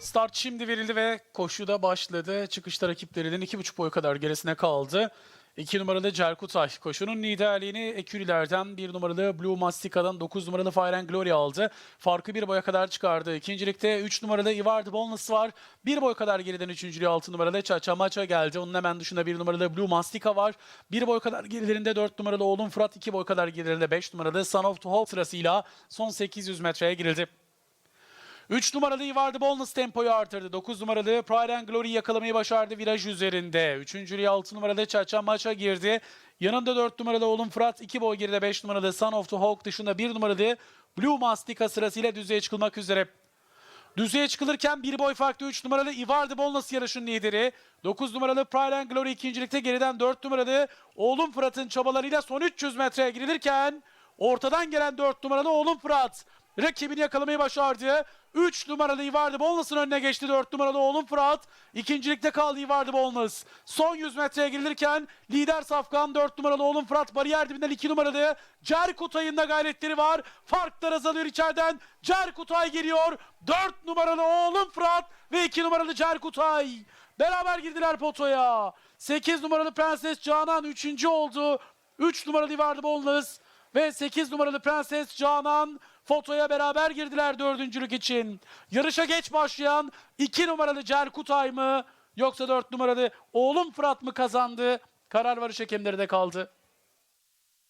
Start şimdi verildi ve koşuda başladı. Çıkışta rakiplerinin 2,5 boy kadar gerisine kaldı. 2 numaralı Cerkutay koşunun liderliğini Ekürilerden 1 numaralı Blue Mastica'dan 9 numaralı Fire and Glory aldı. Farkı bir boya kadar çıkardı. İkincilikte 3 numaralı Ivardı Bonus var. Bir boy kadar geriden 3. 6 numaralı Çaça Maça geldi. Onun hemen dışında 1 numaralı Blue Mastica var. Bir boy kadar gerilerinde 4 numaralı Oğlum Fırat. 2 boy kadar gerilerinde 5 numaralı Son of the Hope sırasıyla son 800 metreye girildi. 3 numaralı Ivardı Bonus tempoyu artırdı. 9 numaralı Pride and Glory yakalamayı başardı viraj üzerinde. 3. 6 numaralı Çaça Maça girdi. Yanında 4 numaralı oğlum Fırat, 2 boy geride 5 numaralı Son of the Hawk dışında 1 numaralı Blue Mastica sırasıyla düzeye çıkılmak üzere. Düzeye çıkılırken bir boy farklı 3 numaralı Ivardı Bolnas yarışın lideri. 9 numaralı Pride and Glory ikincilikte geriden 4 numaralı Oğlum Fırat'ın çabalarıyla son 300 metreye girilirken ortadan gelen 4 numaralı Oğlum Fırat rakibini yakalamayı başardı. 3 numaralı Ivardı Bolnas'ın önüne geçti 4 numaralı Oğlum Fırat. İkincilikte kaldı Ivardı Bolnas. Son 100 metreye girilirken lider Safkan 4 numaralı Oğlum Fırat bariyer dibinden 2 numaralı Cerkutay'ın da gayretleri var. Farklar azalıyor içeriden. Cerkutay geliyor. 4 numaralı Oğlum Fırat ve 2 numaralı Cerkutay. Beraber girdiler potoya. 8 numaralı Prenses Canan 3. oldu. 3 numaralı Ivardı Bolnas ve 8 numaralı Prenses Canan fotoya beraber girdiler dördüncülük için. Yarışa geç başlayan 2 numaralı Cerkutay mı yoksa 4 numaralı oğlum Fırat mı kazandı? Karar varış hakemleri de kaldı.